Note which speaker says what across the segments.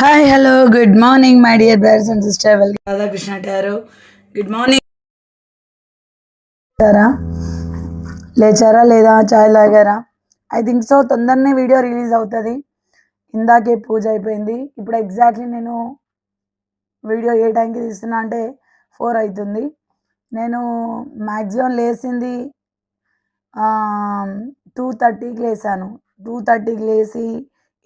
Speaker 1: Hi hello good morning my dear brothers and sister welcome Radhakrishna garu. Good morning లేచారా? లేచారా లేదా? చాయ్ తాగారా? I think so తొందరనే video release అవుతుంది. ఇందాకే పూజ అయిపోయింది. ఇప్పుడు ఎగ్జాక్ట్లీ నేను వీడియో ఏ టైంకి తీస్తున్నా అంటే ఫోర్ అవుతుంది నేను మ్యాక్సిమం లేచింది టూ థర్టీకి లేసాను. టూ థర్టీకి లేచి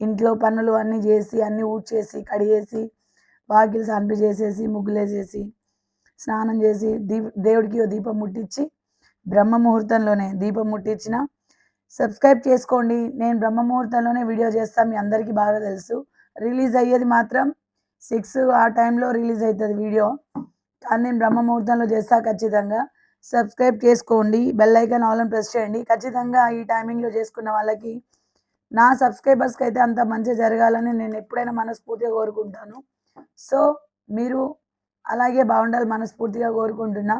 Speaker 1: ఇంట్లో పనులు అన్నీ చేసి అన్నీ ఊడ్చేసి కడిగేసి వాకిలి సంపి చేసేసి ముగ్గులేసేసి స్నానం చేసి దీప దేవుడికి ఓ దీపం ముట్టించి బ్రహ్మ ముహూర్తంలోనే దీపం ముట్టించిన సబ్స్క్రైబ్ చేసుకోండి. నేను బ్రహ్మ ముహూర్తంలోనే వీడియో చేస్తాను మీ అందరికీ బాగా తెలుసు. రిలీజ్ అయ్యేది మాత్రం సిక్స్ ఆ టైంలో రిలీజ్ అవుతుంది వీడియో. కానీ నేను బ్రహ్మ ముహూర్తంలో చేస్తా ఖచ్చితంగా. సబ్స్క్రైబ్ చేసుకోండి. బెల్ ఐకాన్ ఆల్ అని ప్రెస్ చేయండి. ఖచ్చితంగా ఈ టైమింగ్లో చేసుకున్న వాళ్ళకి నా సబ్స్క్రైబర్స్కి అయితే అంత మంచి జరగాలని నేను ఎప్పుడైనా మనస్ఫూర్తిగా కోరుకుంటాను. సో మీరు అలాగే బాగుండాలి మనస్ఫూర్తిగా కోరుకుంటున్నా.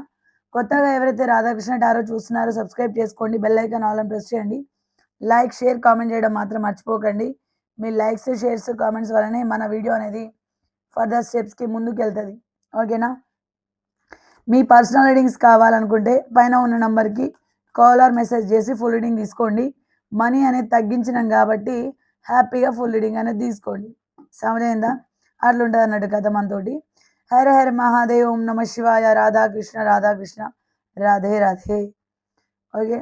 Speaker 1: కొత్తగా ఎవరైతే రాధాకృష్ణ టారో చూస్తున్నారో సబ్స్క్రైబ్ చేసుకోండి బెల్ ఐకాన్ ఆల్ అని ప్రెస్ చేయండి. లైక్ షేర్ కామెంట్ చేయడం మాత్రం మర్చిపోకండి. మీ లైక్స్ షేర్స్ కామెంట్స్ వల్లనే మన వీడియో అనేది ఫర్దర్ స్టెప్స్కి ముందుకు వెళ్తుంది ఓకేనా? మీ పర్సనల్ రీడింగ్స్ కావాలనుకుంటే పైన ఉన్న నెంబర్కి కాల్ ఆర్ మెసేజ్ చేసి ఫుల్ రీడింగ్ తీసుకోండి. మనీ అనేది తగ్గించినాం కాబట్టి హ్యాపీగా ఫుల్ రీడింగ్ అనేది తీసుకోండి. సమజైందా? అట్లా ఉంటుంది అన్నట్టు కథ మనతోటి. హర హర మహాదేవ్ ఓం నమ శివాయ రాధాకృష్ణ రాధాకృష్ణ. రాధే రాధే. ఓకే.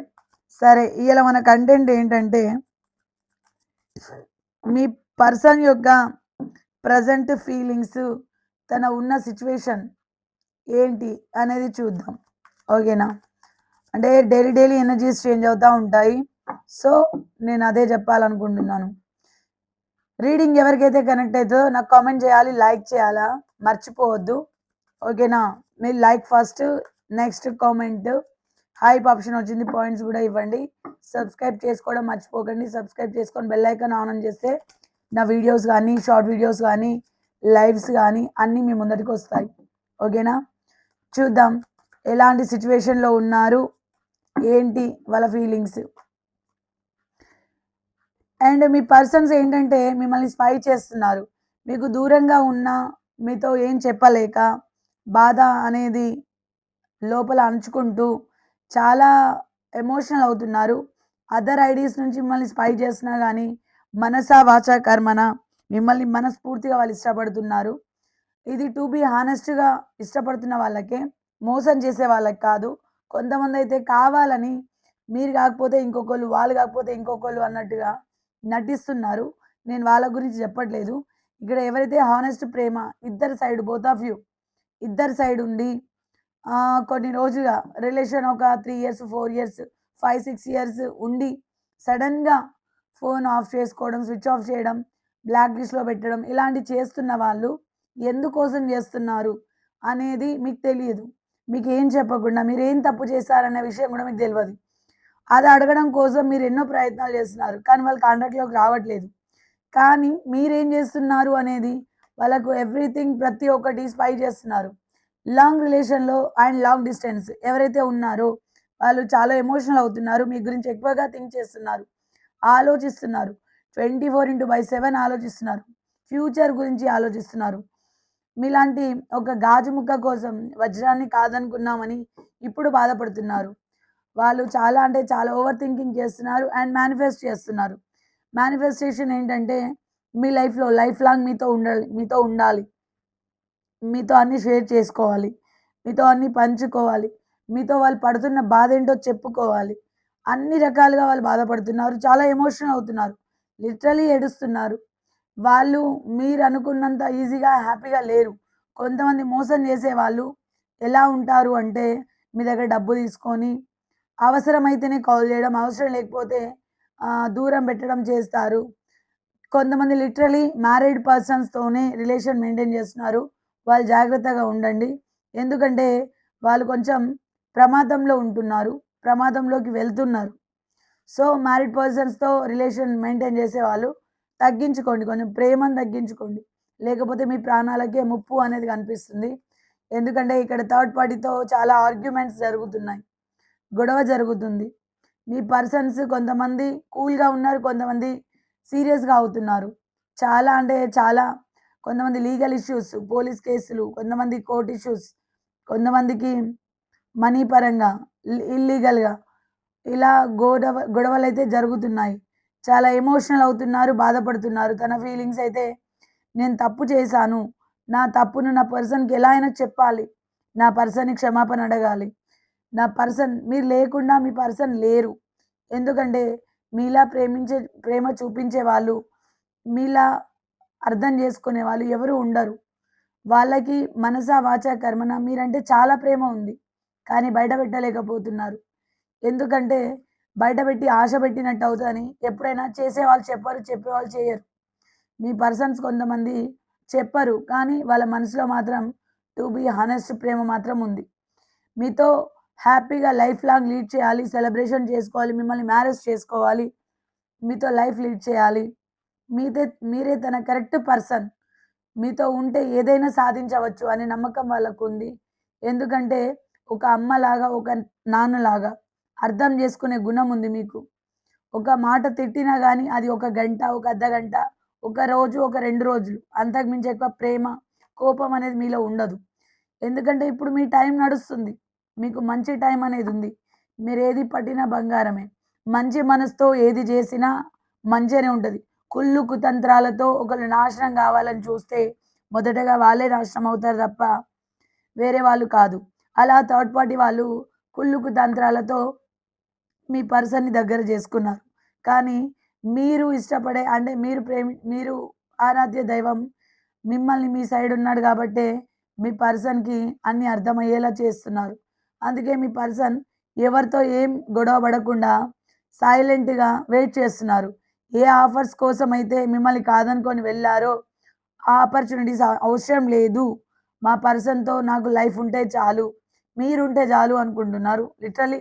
Speaker 1: సరే ఇవాళ మన కంటెంట్ ఏంటంటే మీ పర్సన్ యొక్క ప్రజెంట్ ఫీలింగ్స్ తన ఉన్న సిచ్యువేషన్ ఏంటి అనేది చూద్దాం. ఓకేనా? అంటే డైలీ డైలీ ఎనర్జీస్ చేంజ్ అవుతూ ఉంటాయి. సో నేను అదే చెప్పాలనుకుంటున్నాను. రీడింగ్ ఎవరికైతే కనెక్ట్ అవుతుందో నాకు కామెంట్ చేయాలి లైక్ చేయాలా మర్చిపోవద్దు. ఓకేనా? మీరు like first next comment hype option వచ్చింది పాయింట్స్ కూడా ఇవ్వండి. సబ్స్క్రైబ్ చేసుకోవడం మర్చిపోకండి. సబ్స్క్రైబ్ చేసుకొని బెల్ ఐకాన్ ఆన్ చేస్తే నా వీడియోస్ కానీ షార్ట్ వీడియోస్ కానీ లైవ్స్ కానీ అన్నీ మీ ముందరికి వస్తాయి. ఓకేనా? చూద్దాం. ఎలాంటి సిచ్యువేషన్లో ఉన్నారు? ఏంటి వాళ్ళ ఫీలింగ్స్? అండ్ మీ పర్సన్స్ ఏంటంటే మిమ్మల్ని స్పై చేస్తున్నారు. మీకు దూరంగా ఉన్న మీతో ఏం చెప్పలేక బాధ అనేది లోపల అంచుకుంటూ చాలా ఎమోషనల్ అవుతున్నారు. అదర్ ఐడీస్ నుంచి మిమ్మల్ని స్పై చేస్తున్నా కానీ మనసా వాచా కర్మన మిమ్మల్ని మనస్ఫూర్తిగా వాళ్ళు ఇష్టపడుతున్నారు. ఇది టు బీ హానెస్ట్గా ఇష్టపడుతున్న వాళ్ళకే మోసం చేసే వాళ్ళకి కాదు. కొంతమంది అయితే కావాలని మీరు కాకపోతే ఇంకొకళ్ళు వాళ్ళు కాకపోతే ఇంకొకళ్ళు అన్నట్టుగా నటిస్తున్నారు. నేను వాళ్ళ గురించి చెప్పట్లేదు. ఇక్కడ ఎవరైతే హానెస్ట్ ప్రేమ ఇద్దరు సైడ్ బోత్ ఆఫ్ యూ ఇద్దరు సైడ్ ఉండి కొన్ని రోజులుగా రిలేషన్ ఒక three years four years five six years ఉండి సడన్గా ఫోన్ ఆఫ్ చేసుకోవడం స్విచ్ ఆఫ్ చేయడం బ్లాక్ లిస్ట్లో పెట్టడం ఇలాంటి చేస్తున్న వాళ్ళు ఎందుకోసం చేస్తున్నారు అనేది మీకు తెలియదు. మీకు ఏం చెప్పకుండా మీరు ఏం తప్పు చేశారనే విషయం కూడా మీకు తెలియదు. అది అడగడం కోసం మీరు ఎన్నో ప్రయత్నాలు చేస్తున్నారు. కానీ వాళ్ళు కాంట్రాక్ట్లోకి రావట్లేదు. కానీ మీరేం చేస్తున్నారు అనేది వాళ్ళకు ఎవ్రీథింగ్ ప్రతి ఒక్కటి స్పై చేస్తున్నారు. లాంగ్ రిలేషన్లో అండ్ లాంగ్ డిస్టెన్స్ ఎవరైతే ఉన్నారో వాళ్ళు చాలా ఎమోషనల్ అవుతున్నారు. మీ గురించి ఎక్కువగా థింక్ చేస్తున్నారు. ఆలోచిస్తున్నారు. Twenty four into by seven ఆలోచిస్తున్నారు. ఫ్యూచర్ గురించి ఆలోచిస్తున్నారు. మీలాంటి ఒక గాజు ముక్క కోసం వజ్రాన్ని కాదనుకున్నామని ఇప్పుడు బాధపడుతున్నారు. వాళ్ళు చాలా అంటే చాలా ఓవర్ థింకింగ్ చేస్తున్నారు అండ్ మేనిఫెస్ట్ చేస్తున్నారు. మేనిఫెస్టేషన్ ఏంటంటే మీ లైఫ్లో లైఫ్ లాంగ్ మీతో ఉండాలి మీతో ఉండాలి. మీతో అన్ని షేర్ చేసుకోవాలి మీతో అన్ని పంచుకోవాలి మీతో వాళ్ళు పడుతున్న బాధ ఏంటో చెప్పుకోవాలి. అన్ని రకాలుగా వాళ్ళు బాధపడుతున్నారు చాలా ఎమోషనల్ అవుతున్నారు లిటరలీ ఏడుస్తున్నారు. వాళ్ళు మీరు అనుకున్నంత ఈజీగా హ్యాపీగా లేరు. కొంతమంది మోసం చేసే వాళ్ళు ఎలా ఉంటారు అంటే మీ దగ్గర డబ్బు తీసుకొని అవసరమైతేనే కాల్ చేయడం అవసరం లేకపోతే దూరం పెట్టడం చేస్తారు. కొంతమంది లిటరలీ మ్యారీడ్ పర్సన్స్తోనే రిలేషన్ మెయింటైన్ చేస్తున్నారు. వాళ్ళు జాగ్రత్తగా ఉండండి. ఎందుకంటే వాళ్ళు కొంచెం ప్రమాదంలో ఉంటున్నారు. ప్రమాదంలోకి వెళ్తున్నారు. సో మ్యారీడ్ పర్సన్స్తో రిలేషన్ మెయింటైన్ చేసే వాళ్ళు తగ్గించుకోండి. కొంచెం ప్రేమను తగ్గించుకోండి. లేకపోతే మీ ప్రాణాలకే ముప్పు అనేది కనిపిస్తుంది. ఎందుకంటే ఇక్కడ థర్డ్ పార్టీతో చాలా ఆర్గ్యుమెంట్స్ జరుగుతున్నాయి. గొడవ జరుగుతుంది. మీ పర్సన్స్ కొంతమంది కూల్గా ఉన్నారు కొంతమంది సీరియస్గా అవుతున్నారు. చాలా అంటే చాలా కొంతమంది లీగల్ ఇష్యూస్ పోలీస్ కేసులు కొంతమంది కోర్ట్ ఇష్యూస్ కొంతమందికి మనీ పరంగా ఇల్లీగల్గా ఇలా గొడవ గొడవలు అయితే జరుగుతున్నాయి. చాలా ఎమోషనల్ అవుతున్నారు బాధపడుతున్నారు. తన ఫీలింగ్స్ అయితే నేను తప్పు చేశాను. నా తప్పును నా పర్సన్కి ఎలా అయినా చెప్పాలి. నా పర్సన్ని క్షమాపణ అడగాలి. నా పర్సన్ మీరు లేకుండా మీ పర్సన్ లేరు. ఎందుకంటే మీలా ప్రేమించే ప్రేమ చూపించే వాళ్ళు మీలా అర్థం చేసుకునే వాళ్ళు ఎవరు ఉండరు. వాళ్ళకి మనసా వాచ కర్మన? మీరంటే చాలా ప్రేమ ఉంది కానీ బయట పెట్టలేకపోతున్నారు. ఎందుకంటే బయట పెట్టి ఆశ పెట్టినట్టు అవుతుందని ఎప్పుడైనా చేసేవాళ్ళు చెప్పరు చెప్పేవాళ్ళు చేయరు. మీ పర్సన్స్ కొంతమంది చెప్పరు కానీ వాళ్ళ మనసులో మాత్రం టు బీ హానెస్ట్ ప్రేమ మాత్రం ఉంది. మీతో హ్యాపీగా లైఫ్ లాంగ్ లీడ్ చేయాలి సెలబ్రేషన్ చేసుకోవాలి మిమ్మల్ని మ్యారేజ్ చేసుకోవాలి మీతో లైఫ్ లీడ్ చేయాలి. మీదే మీరే తన కరెక్ట్ పర్సన్. మీతో ఉంటే ఏదైనా సాధించవచ్చు అనే నమ్మకం వాళ్ళకు ఉంది ఎందుకంటే ఒక అమ్మలాగా ఒక నాన్నలాగా అర్థం చేసుకునే గుణం ఉంది మీకు. ఒక మాట తిట్టినా కానీ అది ఒక గంట ఒక అర్ధ గంట ఒక రోజు ఒక రెండు రోజులు. అంతకుమించి ఎక్కువ ప్రేమ కోపం అనేది మీలో ఉండదు. ఎందుకంటే ఇప్పుడు మీ టైం నడుస్తుంది. మీకు మంచి టైం అనేది ఉంది. మీరు ఏది పట్టినా బంగారమే. మంచి మనసుతో ఏది చేసినా మంచిగానే ఉంటుంది. కుళ్ళు కుతంత్రాలతో ఒకరు నాశనం కావాలని చూస్తే మొదటగా వాళ్ళే నాశనం అవుతారు తప్ప వేరే వాళ్ళు కాదు. అలా థర్డ్ పార్టీ వాళ్ళు కుళ్ళు కుతంత్రాలతో మీ పర్సన్ని దగ్గర చేసుకున్నారు. కానీ మీరు ఇష్టపడే అంటే మీరు ప్రేమి మీరు ఆరాధ్య దైవం మిమ్మల్ని మీ సైడ్ ఉన్నాడు కాబట్టే మీ పర్సన్కి అన్ని అర్థమయ్యేలా చేస్తున్నారు. అందుకే మీ పర్సన్ ఎవరితో ఏం గొడవ పడకుండా సైలెంట్గా వెయిట్ చేస్తున్నారు. ఏ ఆఫర్స్ కోసం అయితే మిమ్మల్ని కాదనుకొని వెళ్ళారో ఆ ఆపర్చునిటీస్ అవసరం లేదు. మా పర్సన్తో నాకు లైఫ్ ఉంటే చాలు మీరుంటే చాలు అనుకుంటున్నారు. లిటరలీ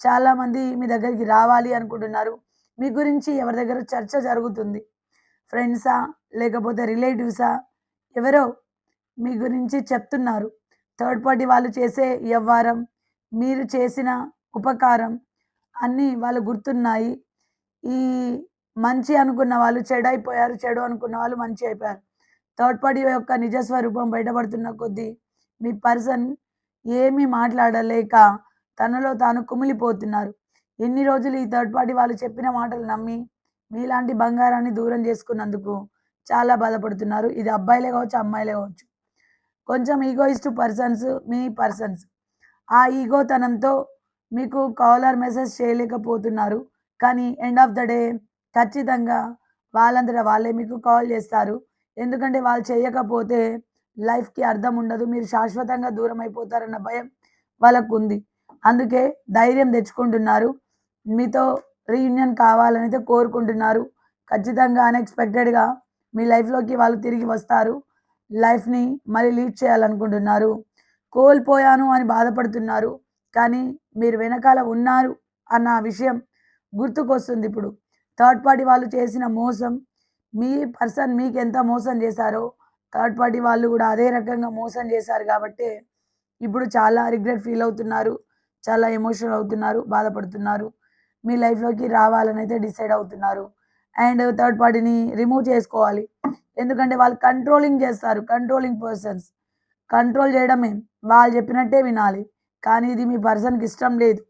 Speaker 1: చాలామంది మీ దగ్గరికి రావాలి అనుకుంటున్నారు. మీ గురించి ఎవరి దగ్గర చర్చ జరుగుతుంది? ఫ్రెండ్సా లేకపోతే రిలేటివ్సా? ఎవరో మీ గురించి చెప్తున్నారు. థర్డ్ పార్టీ వాళ్ళు చేసే వ్యవహారం మీరు చేసిన ఉపకారం అన్నీ వాళ్ళు గుర్తున్నాయి. ఈ మంచి అనుకున్న వాళ్ళు చెడు అయిపోయారు చెడు అనుకున్న వాళ్ళు మంచి అయిపోయారు. థర్డ్ పార్టీ యొక్క నిజ స్వరూపం బయటపడుతున్న కొద్దీ మీ పర్సన్ ఏమీ మాట్లాడలేక తనలో తాను కుమిలిపోతున్నారు. ఎన్ని రోజులు ఈ థర్డ్ పార్టీ వాళ్ళు చెప్పిన మాటలు నమ్మి మీలాంటి బంగారాన్ని దూరం చేసుకున్నందుకు చాలా బాధపడుతున్నారు. ఇది అబ్బాయిలే కావచ్చు అమ్మాయిలే కావచ్చు. కొంచెం ఈగోయిస్ట్ పర్సన్స్ మీ పర్సన్స్ ఆ ఈగోతనంతో మీకు కాలర్ మెసేజ్ చేయలేకపోతున్నారు. కానీ ఎండ్ ఆఫ్ ద డే ఖచ్చితంగా వాళ్ళంతటా వాళ్ళే మీకు కాల్ చేస్తారు. ఎందుకంటే వాళ్ళు చేయకపోతే లైఫ్కి అర్థం ఉండదు. మీరు శాశ్వతంగా దూరం అయిపోతారన్న భయం వాళ్ళకు ఉంది అందుకే ధైర్యం తెచ్చుకుంటున్నారు. మీతో రీయూనియన్ కావాలని అయితే కోరుకుంటున్నారు. ఖచ్చితంగా అన్ఎక్స్పెక్టెడ్గా మీ లైఫ్లోకి వాళ్ళు తిరిగి వస్తారు. లైఫ్ని మళ్ళీ లీడ్ చేయాలనుకుంటున్నారు. కోల్పోయాను అని బాధపడుతున్నారు. కానీ మీరు వెనకాల ఉన్నారు అన్న విషయం గుర్తుకొస్తుంది ఇప్పుడు. థర్డ్ పార్టీ వాళ్ళు చేసిన మోసం మీ పర్సన్ మీకు ఎంత మోసం చేశారో థర్డ్ పార్టీ వాళ్ళు కూడా అదే రకంగా మోసం చేశారు కాబట్టి ఇప్పుడు చాలా రిగ్రెట్ ఫీల్ అవుతున్నారు చాలా ఎమోషనల్ అవుతున్నారు బాధపడుతున్నారు. మీ లైఫ్లోకి రావాలని అయితే డిసైడ్ అవుతున్నారు. అండ్ థర్డ్ పార్టీని రిమూవ్ చేసుకోవాలి. ఎందుకంటే వాళ్ళు కంట్రోలింగ్ చేస్తారు కంట్రోలింగ్ పర్సన్స్. కంట్రోల్ చేయడమే వాళ్ళు చెప్పినట్టే వినాలి. కానీ ఇది మీ పర్సన్కి ఇష్టం లేదు.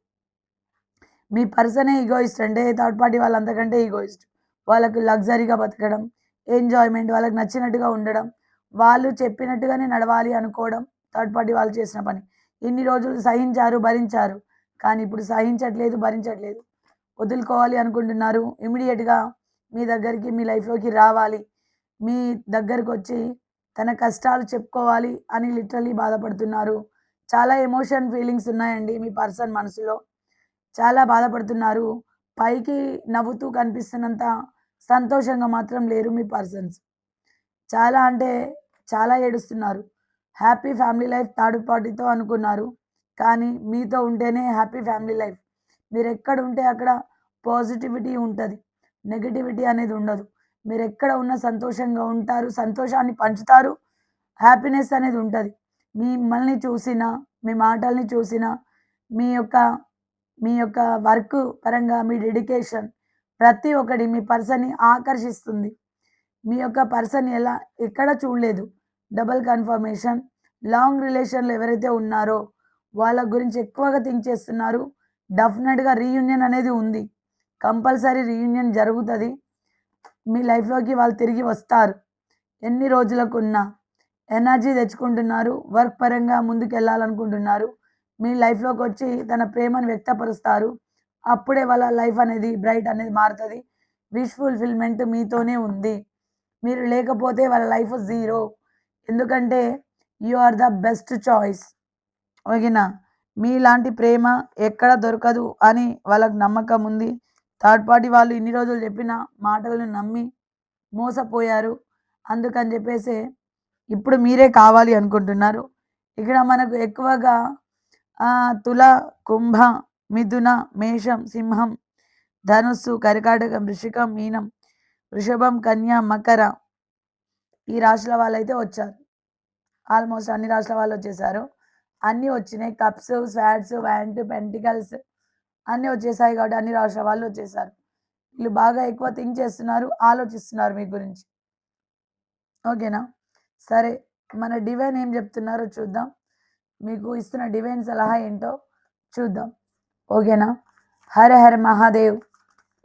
Speaker 1: మీ పర్సనే ఈగోయిస్ట్ అంటే థర్డ్ పార్టీ వాళ్ళు అంతకంటే ఈగోయిస్ట్. వాళ్ళకు లగ్జరీగా బతకడం ఎంజాయ్మెంట్ వాళ్ళకి నచ్చినట్టుగా ఉండడం వాళ్ళు చెప్పినట్టుగానే నడవాలి అనుకోవడం థర్డ్ పార్టీ వాళ్ళు చేసిన పని. ఇన్ని రోజులు సహించారు భరించారు. కానీ ఇప్పుడు సహించట్లేదు భరించట్లేదు. వదులుకోవాలి అనుకుంటున్నారు. ఇమీడియట్గా మీ దగ్గరికి మీ లైఫ్లోకి రావాలి. మీ దగ్గరకు వచ్చి తన కష్టాలు చెప్పుకోవాలి అని లిటరలీ బాధపడుతున్నారు. చాలా ఎమోషన్ ఫీలింగ్స్ ఉన్నాయండి మీ పర్సన్ మనసులో. చాలా బాధపడుతున్నారు. పైకి నవ్వుతూ కనిపిస్తున్నంత సంతోషంగా మాత్రం లేరు మీ పర్సన్స్. చాలా అంటే చాలా ఏడుస్తున్నారు. హ్యాపీ ఫ్యామిలీ లైఫ్ థర్డ్ పార్టీతో అనుకున్నారు. కానీ మీతో ఉంటేనే హ్యాపీ ఫ్యామిలీ లైఫ్. మీరు ఎక్కడ ఉంటే అక్కడ పాజిటివిటీ ఉంటుంది. నెగిటివిటీ అనేది ఉండదు. మీరు ఎక్కడ ఉన్న సంతోషంగా ఉంటారు సంతోషాన్ని పంచుతారు హ్యాపీనెస్ అనేది ఉంటుంది. మిమ్మల్ని చూసిన మీ మాటల్ని చూసిన మీ యొక్క మీ యొక్క వర్క్ పరంగా మీ డెడికేషన్ ప్రతి ఒక్కటి మీ పర్సన్ని ఆకర్షిస్తుంది. మీ యొక్క పర్సన్ ఎలా ఎక్కడ చూడలేదు. డబల్ కన్ఫర్మేషన్ లాంగ్ రిలేషన్లో ఎవరైతే ఉన్నారో వాళ్ళ గురించి ఎక్కువగా థింక్ చేస్తున్నారు. డెఫినెట్గా రీయూనియన్ అనేది ఉంది. కంపల్సరీ రీయూనియన్ జరుగుతుంది. మీ లైఫ్లోకి వాళ్ళు తిరిగి వస్తారు. ఎన్ని రోజులకున్నా ఎనర్జీ తెచ్చుకుంటున్నారు. వర్క్ పరంగా ముందుకు వెళ్ళాలనుకుంటున్నారు మీ లైఫ్లోకి వచ్చి తన ప్రేమను వ్యక్తపరుస్తారు. అప్పుడే వాళ్ళ లైఫ్ అనేది బ్రైట్ అనేది మారుతుంది. విష్ ఫుల్ఫిల్మెంట్ మీతోనే ఉంది. మీరు లేకపోతే వాళ్ళ లైఫ్ జీరో. ఎందుకంటే you are the best choice. ఓకేనా? మీలాంటి ప్రేమ ఎక్కడ దొరకదు అని వాళ్ళకి నమ్మకం ఉంది. థర్డ్ పార్టీ వాళ్ళు ఇన్ని రోజులు చెప్పిన మాటలను నమ్మి మోసపోయారు. అందుకని చెప్పేసి ఇప్పుడు మీరే కావాలి అనుకుంటున్నారు. ఇక్కడ మనకు ఎక్కువగా తుల కుంభ మిథున మేషం సింహం ధనుస్సు కరికాటకం వృషికం మీనం వృషభం కన్య మకర ఈ రాశుల వాళ్ళైతే వచ్చారు. ఆల్మోస్ట్ అన్ని రాశుల వాళ్ళు వచ్చేసారు. అన్నీ వచ్చినాయి. కప్స్ స్వాడ్స్ వ్యాంట్ పెంటికల్స్ అన్నీ వచ్చేసాయి కాబట్టి అన్ని రాష్ట్రాల వాళ్ళు వచ్చేసారు. వీళ్ళు బాగా ఎక్కువ థింక్ చేస్తున్నారు ఆలోచిస్తున్నారు మీ గురించి. ఓకేనా? సరే మన డివైన్ ఏం చెప్తున్నారో చూద్దాం. మీకు ఇస్తున్న డివైన్ సలహా ఏంటో చూద్దాం. ఓకేనా? హర హర మహాదేవ్.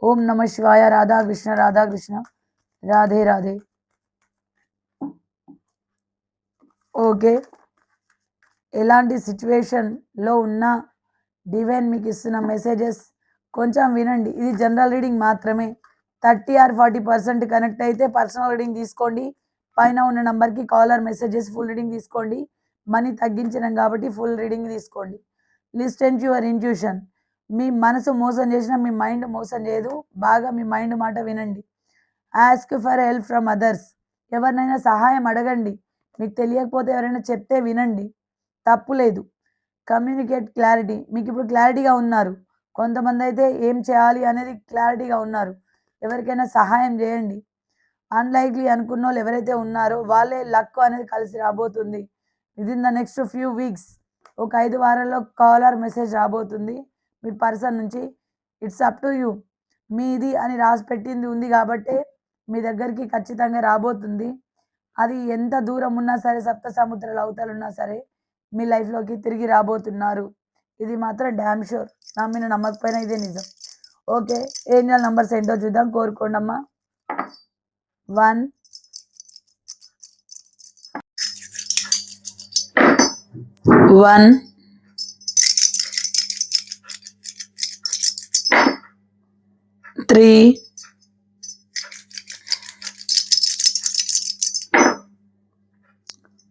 Speaker 1: ఓం నమ శివాయ. రాధాకృష్ణ రాధాకృష్ణ రాధే రాధే ఓకే. ఎలాంటి సిచ్యువేషన్లో ఉన్నా డివైన్ మీకు ఇస్తున్న మెసేజెస్ కొంచెం వినండి. ఇది జనరల్ రీడింగ్ మాత్రమే. Thirty or forty percent connect అయితే పర్సనల్ రీడింగ్ తీసుకోండి. పైన ఉన్న నెంబర్కి కాలర్ మెసేజెస్ ఫుల్ రీడింగ్ తీసుకోండి. మనీ తగ్గించినాం కాబట్టి ఫుల్ రీడింగ్ తీసుకోండి. లిస్ట్ టు యువర్ ఇంట్యూషన్ మీ మనసు మోసం చేసిన మీ మైండ్ మోసం చేయదు. బాగా మీ మైండ్ మాట వినండి. Ask for help from others ఎవరినైనా సహాయం అడగండి. మీకు తెలియకపోతే ఎవరైనా చెప్తే వినండి. తప్పు లేదు. Communicate clarity. మీకు ఇప్పుడు క్లారిటీగా ఉన్నారు. కొంతమంది అయితే ఏం చేయాలి అనేది క్లారిటీగా ఉన్నారు. ఎవరికైనా సహాయం చేయండి. అన్లైక్లీ అనుకున్న వాళ్ళు ఎవరైతే ఉన్నారో వాళ్ళే లక్ అనేది కలిసి రాబోతుంది. Within the next few weeks ఒక ఐదు వారాల్లో కాలర్ మెసేజ్ రాబోతుంది. మీ పర్సన్ నుంచి ఇట్స్ అప్ టు యూ. మీది అని రాసి పెట్టింది ఉంది కాబట్టి మీ దగ్గరికి ఖచ్చితంగా రాబోతుంది. అది ఎంత దూరం ఉన్నా సరే సప్త సముద్రాలు అవతలు ఉన్నా సరే మీ లైఫ్లోకి తిరిగి రాబోతున్నారు. ఇది మాత్రం డ్యామ్ షూర్ మీద నమ్మకపోయినా ఇదే నిజం. ఓకే ఏంజల్ నంబర్స్ ఏంటో చూద్దాం. కోరుకోండమ్మా one. One. Three.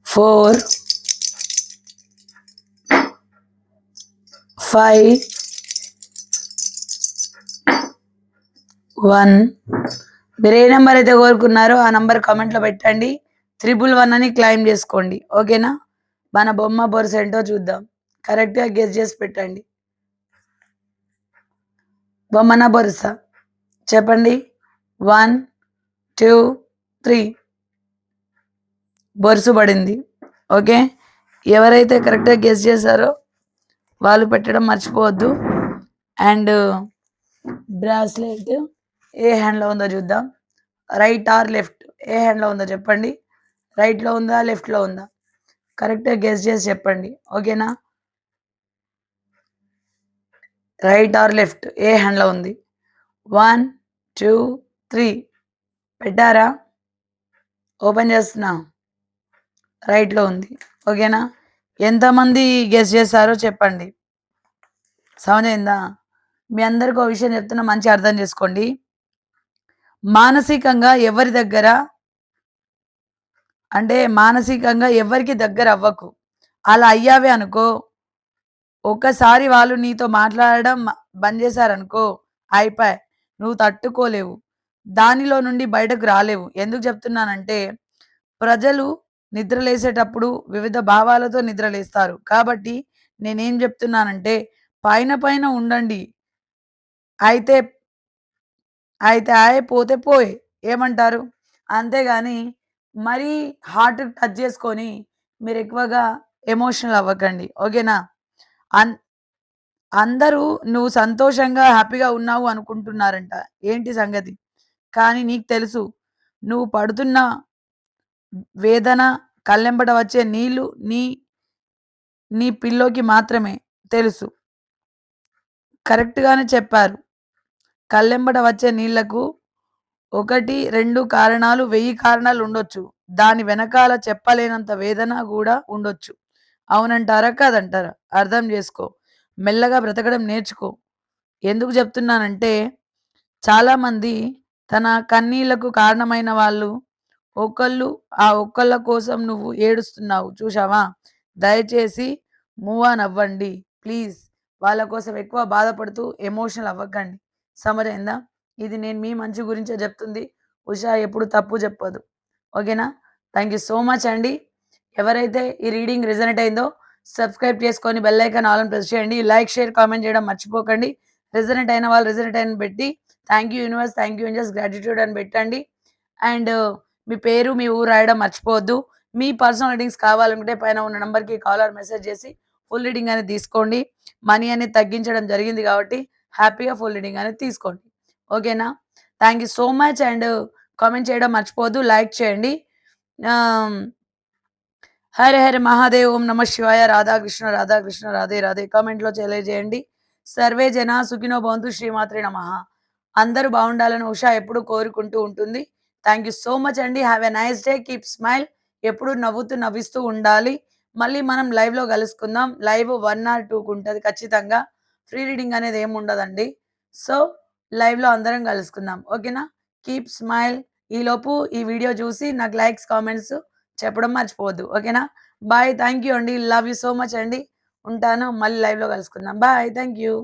Speaker 1: Four. Five one మీరు ఏ నెంబర్ అయితే కోరుకున్నారో ఆ నెంబర్ కామెంట్లో పెట్టండి. త్రిబుల్ వన్ అని క్లైమ్ చేసుకోండి. ఓకేనా మన బొమ్మ బొరుస ఏంటో చూద్దాం. కరెక్ట్గా గెస్ చేసి పెట్టండి. బొమ్మన బొరుస. చెప్పండి. వన్ టూ త్రీ బొరుసు పడింది. ఓకే ఎవరైతే కరెక్ట్గా గెస్ చేశారో వాళ్ళు పెట్టడం మర్చిపోవద్దు. అండ్ బ్రాస్లెట్ ఏ హ్యాండ్లో ఉందో చూద్దాం. Right are left. ఏ హ్యాండ్లో ఉందో చెప్పండి. రైట్లో ఉందా లెఫ్ట్లో ఉందా? కరెక్ట్గా గెస్ చేసి చెప్పండి. ఓకేనా? Right are left. ఏ హ్యాండ్లో ఉంది? One two three. పెట్టారా? ఓపెన్ చేస్తున్నా. రైట్లో ఉంది. ఓకేనా? ఎంతమంది గెస్ చేశారో చెప్పండి. సమజైందా మీ అందరికీ ఒక విషయం చెప్తున్నా మంచి అర్థం చేసుకోండి. మానసికంగా ఎవరి దగ్గర అంటే మానసికంగా ఎవరికి దగ్గర అవ్వకు. అలా అయ్యావే అనుకో. ఒక్కసారి వాళ్ళు నీతో మాట్లాడడం బంద్ చేశారనుకో అయిపోయి. నువ్వు తట్టుకోలేవు. దానిలో నుండి బయటకు రాలేవు. ఎందుకు చెప్తున్నానంటే ప్రజలు నిద్రలేసేటప్పుడు వివిధ భావాలతో నిద్రలేస్తారు కాబట్టి నేనేం చెప్తున్నానంటే పైన పైన ఉండండి. అయితే అయితే ఆయే పోతే పోయే. ఏమంటారు? అంతేగాని మరీ హార్ట్ టచ్ చేసుకొని మీరు ఎక్కువగా ఎమోషనల్ అవ్వకండి. ఓకేనా? అన్ అందరూ నువ్వు సంతోషంగా హ్యాపీగా ఉన్నావు అనుకుంటున్నారంట. ఏంటి సంగతి? కానీ నీకు తెలుసు. నువ్వు పడుతున్న వేదన కళ్ళెంబట వచ్చే నీళ్ళు నీ నీ పిల్లోకి మాత్రమే తెలుసు. కరెక్ట్గానే చెప్పారు. కళ్ళెంబట వచ్చే నీళ్ళకు ఒకటి రెండు కారణాలు వెయ్యి కారణాలు ఉండొచ్చు. దాని వెనకాల చెప్పలేనంత వేదన కూడా ఉండొచ్చు. అవునంటారా? కాదంటారా? అర్థం చేసుకో. మెల్లగా బ్రతకడం నేర్చుకో. ఎందుకు చెప్తున్నానంటే చాలామంది తన కన్నీళ్ళకు కారణమైన వాళ్ళు ఒకళ్ళు ఆ ఒక్కళ్ళ కోసం నువ్వు ఏడుస్తున్నావు. చూసావా దయచేసి మూవ్ ఆన్ అవ్వండి. ప్లీజ్ వాళ్ళ కోసం ఎక్కువ బాధపడుతూ ఎమోషనల్ అవ్వకండి. సమరైందా ఇది నేను మీ మంచి గురించే చెప్తుంది. ఉషా ఎప్పుడు తప్పు చెప్పదు. ఓకేనా? థ్యాంక్ యూ సో మచ్ అండి. ఎవరైతే ఈ రీడింగ్ రిజనెట్ అయిందో సబ్స్క్రైబ్ చేసుకొని బెల్ ఐకాన్ ఆల్ ప్రెస్ చేయండి. లైక్ షేర్ కామెంట్ చేయడం మర్చిపోకండి. రిజనెట్ అయిన వాళ్ళు రిజనెట్ అయిన పెట్టి thank you universe thank you universe gratitude అని పెట్టండి. అండ్ మీ పేరు మీ ఊరు రాయడం మర్చిపోవద్దు. మీ పర్సనల్ రీడింగ్స్ కావాలనుకుంటే పైన ఉన్న నెంబర్కి కాల్ ఆర్ మెసేజ్ చేసి ఫుల్ రీడింగ్ అనేది తీసుకోండి. మనీ అనేది తగ్గించడం జరిగింది కాబట్టి హ్యాపీగా ఫుల్ రీడింగ్ అనేది తీసుకోండి. ఓకేనా? Thank you so much and comment చేయడం మర్చిపోవద్దు. లైక్ చేయండి. హరే హరే మహాదేవ్ ఓం నమ శివాయ రాధాకృష్ణ రాధాకృష్ణ రాధే రాధే కామెంట్లో తెలియజేయండి. సర్వే జన సుఖినో భవంతు శ్రీమాత్రి నమ. అందరూ బాగుండాలని ఉషా ఎప్పుడు కోరుకుంటూ ఉంటుంది. థ్యాంక్ యూ సో మచ్ అండి. Have a nice day keep smile ఎప్పుడు నవ్వుతూ నవ్విస్తూ ఉండాలి. మళ్ళీ మనం లైవ్లో కలుసుకుందాం. లైవ్ వన్ ఆర్ టూకు ఉంటుంది ఖచ్చితంగా. ఫ్రీ రీడింగ్ అనేది ఏమి ఉండదండి. సో లైవ్లో అందరం కలుసుకుందాం. ఓకేనా కీప్ స్మైల్ ఈలోపు ఈ వీడియో చూసి నాకు లైక్స్ కామెంట్స్ చెప్పడం మర్చిపోవద్దు. ఓకేనా బాయ్ థ్యాంక్ యూ అండి. లవ్ యూ సో మచ్ అండి. ఉంటాను. మళ్ళీ లైవ్లో కలుసుకుందాం. Bye thank you